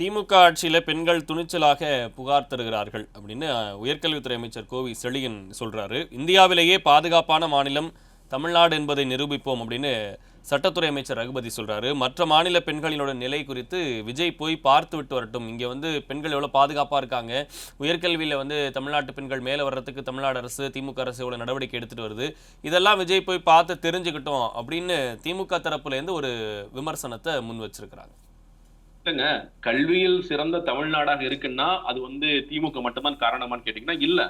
திமுக ஆட்சியில் பெண்கள் துணிச்சலாக புகார் தருகிறார்கள் அப்படின்னு உயர்கல்வித்துறை அமைச்சர் கோவி செழியன் சொல்கிறாரு இந்தியாவிலேயே பாதுகாப்பான மாநிலம் தமிழ்நாடு என்பதை நிரூபிப்போம் அப்படின்னு சட்டத்துறை அமைச்சர் ரகுபதி சொல்கிறாரு மற்ற மாநில பெண்களினோட நிலை குறித்து விஜய் போய் பார்த்து விட்டு வரட்டும். இங்கே வந்து பெண்கள் எவ்வளோ பாதுகாப்பாக இருக்காங்க? உயர்கல்வியில் வந்து தமிழ்நாட்டு பெண்கள் மேலே வர்றதுக்கு தமிழ்நாடு அரசு திமுக அரசு எவ்வளோ நடவடிக்கை எடுத்துகிட்டு வருது? இதெல்லாம் விஜய் போய் பார்த்து தெரிஞ்சுக்கிட்டோம் அப்படின்னு திமுக தரப்புலேருந்து ஒரு விமர்சனத்தை முன் வச்சிருக்கிறாங்க. இல்லைங்க. கல்வியில் சிறந்த தமிழ்நாடாக இருக்குன்னா அது வந்து திமுக மட்டும்தான் காரணமான்னு கேட்டீங்கன்னா இல்ல.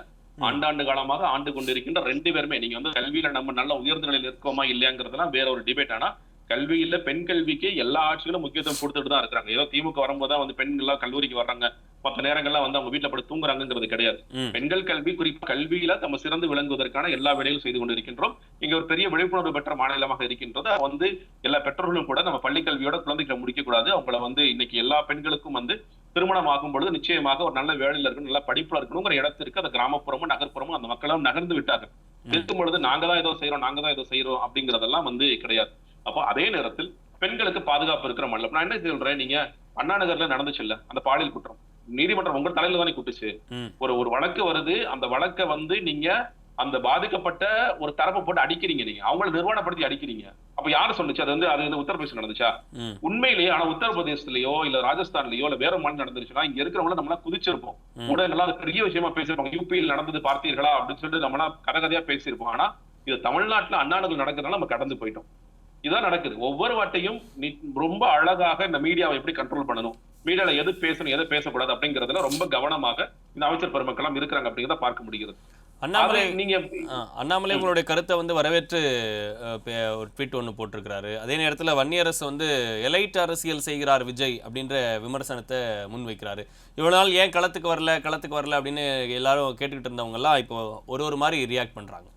ஆண்டாண்டு காலமாக ஆண்டு கொண்டிருக்கின்ற ரெண்டு பேருமே நீங்க வந்து கல்வியில நம்ம நல்ல உயர்ந்த நிலையில் இருக்கோமா இல்லையாங்கிறதுலாம் வேற ஒரு டிபேட் ஆனா கல்வியில பெண் கல்விக்கு எல்லா ஆட்சிகளும் முக்கியத்துவம் கொடுத்துட்டு தான் இருக்கிறாங்க. ஏதோ திமுக வரும்போது தான் வந்து பெண்கள் எல்லாம் கல்லூரிக்கு வர்றாங்க. மற்ற நேரங்கள்லாம் வந்து அவங்க வீட்டுல படுத்து தூங்குறாங்கிறது கிடையாது. பெண்கள் கல்வி குறிப்பா கல்வியில நம்ம சிறந்து விளங்குவதற்கான எல்லா வேலையும் செய்து கொண்டிருக்கின்றோம். இங்க ஒரு பெரிய விழிப்புணர்வு பெற்ற மாநிலமாக இருக்கின்றது. வந்து எல்லா பெற்றோர்களும் கூட நம்ம பள்ளி கல்வியோட குழந்தைகளை முடிக்க கூடாது அவங்கள வந்து இன்னைக்கு எல்லா பெண்களுக்கும் வந்து திருமணம் ஆகும் பொழுது நிச்சயமாக ஒரு நல்ல வேலையில இருக்கணும் நல்ல படிப்புல இருக்கணுங்கிற இடத்திற்கு அந்த கிராமப்புறமும் நகர்ப்புறமும் அந்த மக்களும் நகர்ந்து விட்டார்கள். இருக்கும் பொழுது நாங்க தான் ஏதோ செய்யறோம் நாங்க தான் ஏதோ செய்யறோம் அப்படிங்கறதெல்லாம் வந்து கிடையாது. அப்போ அதே நேரத்தில் பெண்களுக்கு பாதுகாப்பு இருக்கிற மாநிலம் நான் என்ன சொல்றேன்? நீங்க அண்ணா நகர்ல நடந்துச்சு இல்ல? அந்த பாலியல் குற்றம். நீதிமன்றம் உங்க தலையில தானே கூட்டுச்சு ஒரு ஒரு வழக்கு வருது அந்த வழக்கை வந்து நீங்க அந்த பாதிக்கப்பட்ட ஒரு தரப்பை போட்டு அடிக்கிறீங்க நீங்க. அவங்கள நிர்வாணப்படுத்தி அடிக்கிறீங்க. அப்ப யாரு சொன்னுச்சு அது வந்து அது வந்து உத்தரப்பிரதேசம் நடந்துச்சா? உண்மையிலேயே ஆனா உத்தரப்பிரதேசத்திலயோ இல்ல ராஜஸ்தான்லயோ இல்ல வேற மாநிலம் நடந்துருச்சுன்னா இங்க இருக்கிறவங்கள நம்மளா குதிச்சிருப்போம். ஊடகங்கள்லாம் அது பெரிய விஷயமா பேசியிருப்பாங்க. யூபியில் நடந்தது பார்த்தீர்களா? அப்படின்னு சொல்லிட்டு நம்மளா கதை கதையா பேசியிருப்போம். ஆனா இது தமிழ்நாட்டுல அண்ணாநகர் நடக்கிறதுனால நம்ம கடந்து போயிட்டோம். இதான் நடக்குது. ஒவ்வொரு வாட்டையும் ரொம்ப அழகாக இந்த மீடியாவை எப்படி கண்ட்ரோல் பண்ணணும். மீடியால எது பேசணும் எது பேசக்கூடாது அப்படிங்கறதுல ரொம்ப கவனமாக இந்த அமைச்சர் பெருமக்கள் எல்லாம் இருக்கிறாங்க அப்படிங்கிறத பார்க்க முடிகிறது. அண்ணாமலை நீங்க அண்ணாமலை உங்களுடைய கருத்தை வந்து வரவேற்று ஒரு ட்வீட் ஒன்று போட்டிருக்கிறாரு. அதே நேரத்தில் வன்னியரசு வந்து எலைட் அரசியல் செய்கிறார் விஜய் அப்படின்ற விமர்சனத்தை முன்வைக்கிறாரு. இவ்வளவு நாள் ஏன் களத்துக்கு வரல களத்துக்கு வரல அப்படின்னு எல்லாரும் கேட்டுக்கிட்டு இருந்தவங்கலாம் இப்போ ஒரு ஒரு மாதிரி ரியாக்ட் பண்றாங்க.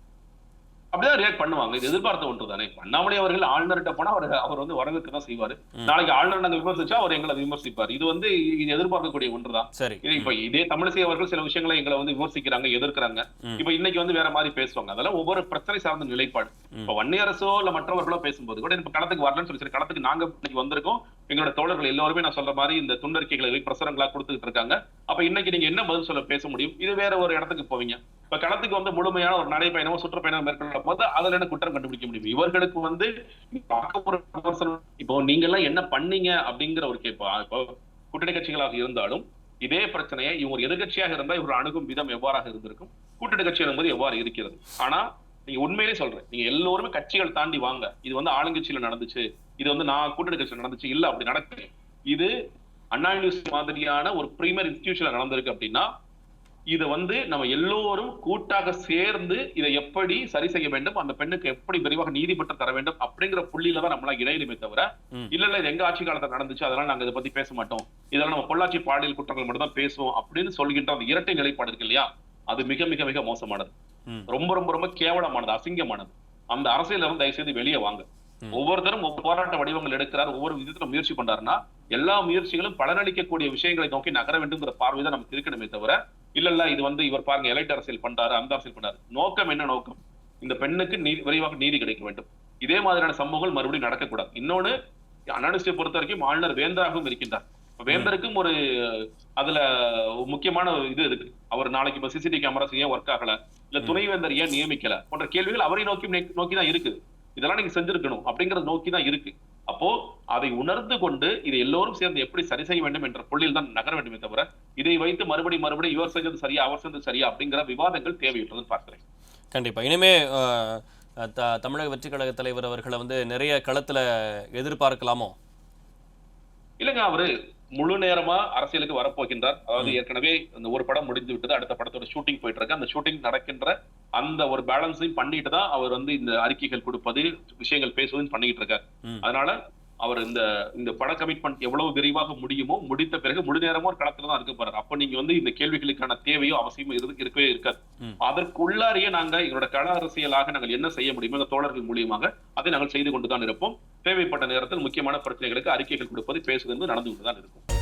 அப்படிதான் ரியாக்ட் பண்ணுவாங்க. இது எதிர்பார்த்த ஒன்று தானே அண்ணாமலை அவர்கள் ஆளுநர்கிட்ட போனா அவர் அவர் வந்து வரவேற்க தான் செய்வாரு. நாளைக்கு ஆளுநர் நாங்க விமர்சிச்சா அவர் எங்களை விமர்சிப்பார். இது வந்து இது எதிர்பார்க்கக்கூடிய ஒன்றுதான். சரி. இது இப்ப இதே தமிழிசை அவர்கள் சில விஷயங்களை எங்களை வந்து விமர்சிக்கிறாங்க எதிர்க்கிறாங்க. இப்ப இன்னைக்கு வந்து வேற மாதிரி பேசுவாங்க. அதெல்லாம் ஒவ்வொரு பிரச்சனை சார்ந்த நிலைப்பாடு. இப்ப வன்னியரசோ இல்ல மற்றவர்களோ பேசும்போது கூட இப்ப களத்துக்கு வரலன்னு சொல்லி களத்துக்கு நாங்க இன்னைக்கு வந்திருக்கோம். எங்களோட தோழர்கள் எல்லாருமே நான் சொல்ற மாதிரி இந்த துண்டறிக்கைகளை பிரசுரங்களா கொடுத்துட்டு இருக்காங்க. அப்ப இன்னைக்கு நீங்க என்ன பதில் சொல்ல பேச முடியும்? இது வேற ஒரு இடத்துக்கு போவீங்க. இப்ப களத்துக்கு வந்து முழுமையான ஒரு நடைப்பயணமோ சுற்றுப்பயணம் மேற்கொள்ள போது அதுல என்ன குற்றம் கண்டுபிடிக்க முடியும்? இவர்களுக்கு வந்து இப்போ நீங்க எல்லாம் என்ன பண்ணீங்க அப்படிங்கிற ஒரு கேட்பா இப்போ கூட்டணி கட்சிகளாக இருந்தாலும் இதே பிரச்சனையை இவங்க ஒரு எதிர்கட்சியாக இருந்தா இவர்கள் அணுகும் விதம் எவ்வாறாக இருந்திருக்கும்? கூட்டணி கட்சி என்பது எவ்வாறு இருக்கிறது? ஆனா நீங்க உண்மையிலே சொல்றேன். நீங்க எல்லோருமே கட்சிகள் தாண்டி வாங்க. இது வந்து ஆளுங்கட்சியில நடந்துச்சு. இது வந்து நான் கூட்டணி கட்சியில நடந்துச்சு. இல்ல அப்படி நடக்கல. இது அண்ணா யூனிவர்சிட்டி மாதிரியான ஒரு பிரீமியர் இன்ஸ்டியூஷன்ல நடந்திருக்கு அப்படின்னா இதை வந்து நம்ம எல்லோரும் கூட்டாக சேர்ந்து இதை எப்படி சரி செய்ய வேண்டும் அந்த பெண்ணுக்கு எப்படி விரைவாக நீதி பெற்று தர வேண்டும் அப்படிங்கிற புள்ளியில தான் நம்மளா இணையலுமே தவிர. இல்ல இல்ல இது எங்க ஆட்சி காலத்துல நடந்துச்சு அதனால நாங்க இதை பத்தி பேச மாட்டோம். இதெல்லாம் நம்ம பொள்ளாச்சி பாலியல் குற்றங்கள் மட்டும் தான் பேசுவோம் அப்படின்னு சொல்கின்ற அந்த இரட்டை நிலைப்பாடு இருக்கு இல்லையா? அது மிக மிக மிக மோசமானது. ரொம்ப ரொம்ப ரொம்ப கேவலமானது அசிங்கமானது. அந்த அரசியல இருந்து தயவு செய்து வெளியே வாங்க. ஒவ்வொருத்தரும் ஒவ்வொரு போராட்ட வடிவங்கள் எடுக்கிறார் ஒவ்வொரு விதத்துல முயற்சி பண்றாருன்னா எல்லா முயற்சிகளும் பலனளிக்கக்கூடிய விஷயங்களை நோக்கி நகர வேண்டும்ங்கிற பார்வை தான் நமக்கு இருக்கணுமே தவிர இல்ல இல்ல இது வந்து இவர் பாருங்க எலைட் அரசியல் பண்றாரு அந்த அரசியல் பண்றாரு. நோக்கம் என்ன நோக்கம்? இந்த பெண்ணுக்கு நீதி விரைவாக நீதி கிடைக்க வேண்டும். இதே மாதிரியான சம்பவங்கள் மறுபடியும் நடக்கக்கூடாது. இன்னொன்னு அனானிஸ்டை பொறுத்த வரைக்கும் ஆளுநர் வேந்தராகவும் இருக்கின்றார். வேந்தருக்கும் ஒரு அதுல முக்கியமான ஒரு இது இருக்கு. அவர் நாளைக்கு இப்ப சிசிடிவி கேமராஸ் ஏன் ஒர்க் ஆகல? இல்ல துணைவேந்தர் ஏன் நியமிக்கல? போன்ற கேள்விகள் அவரை நோக்கி நோக்கி தான் இருக்குது. இதெல்லாம் நீங்க செஞ்சிருக்கணும் அப்படிங்கறத நோக்கி தான் இருக்கு. அப்போ அதை உணர்ந்து கொண்டு இதை எல்லோரும் சேர்ந்து எப்படி சரி செய்ய வேண்டும் என்ற புள்ளியில் தான் நகர வேண்டுமே தவிர இதை வைத்து மறுபடியும் மறுபடியும் இவர் செஞ்சது சரியா அவர் செஞ்சது சரியா அப்படிங்கிற விவாதங்கள் தேவையற்றதுன்னு பார்க்கிறேன். கண்டிப்பா. இனிமே த தமிழக வெற்றி கழக தலைவர் அவர்களை வந்து நிறைய களத்துல எதிர்பார்க்கலாமோ? இல்லைங்க அவரு முழு நேரமா அரசியலுக்கு வரப்போகின்றார். அதாவது ஏற்கனவே இந்த ஒரு படம் முடிந்து விட்டது அடுத்த படத்தோட ஷூட்டிங் போயிட்டு இருக்கு அந்த ஷூட்டிங் நடக்கின்ற அந்த ஒரு பேலன்ஸையும் பண்ணிட்டு தான் அவர் வந்து இந்த அறிக்கைகள் கொடுப்பது விஷயங்கள் பேசுவதுன்னு பண்ணிட்டு இருக்காரு. அதனால அவர் இந்த இந்த பட கமிட்மெண்ட் எவ்வளவு விரிவாக முடியுமோ முடித்த பிறகு முழு நேரமும் ஒரு களத்துல தான் இருக்க போறாரு. அப்ப நீங்க வந்து இந்த கேள்விகளுக்கான தேவையோ அவசியமோ இரு- இருக்கவே இருக்காது. அதற்குள்ளாரியே நாங்க எங்களோட கள அரசியலாக நாங்கள் என்ன செய்ய முடியுமோ இந்த தோழர்கள் மூலியமாக அதை நாங்கள் செய்து கொண்டுதான் இருப்போம். தேவைப்பட்ட நேரத்தில் முக்கியமான பிரச்சனைகளுக்கு அறிக்கைகள் கொடுப்பது பேசுவது நடந்து கொண்டுதான் இருக்கும்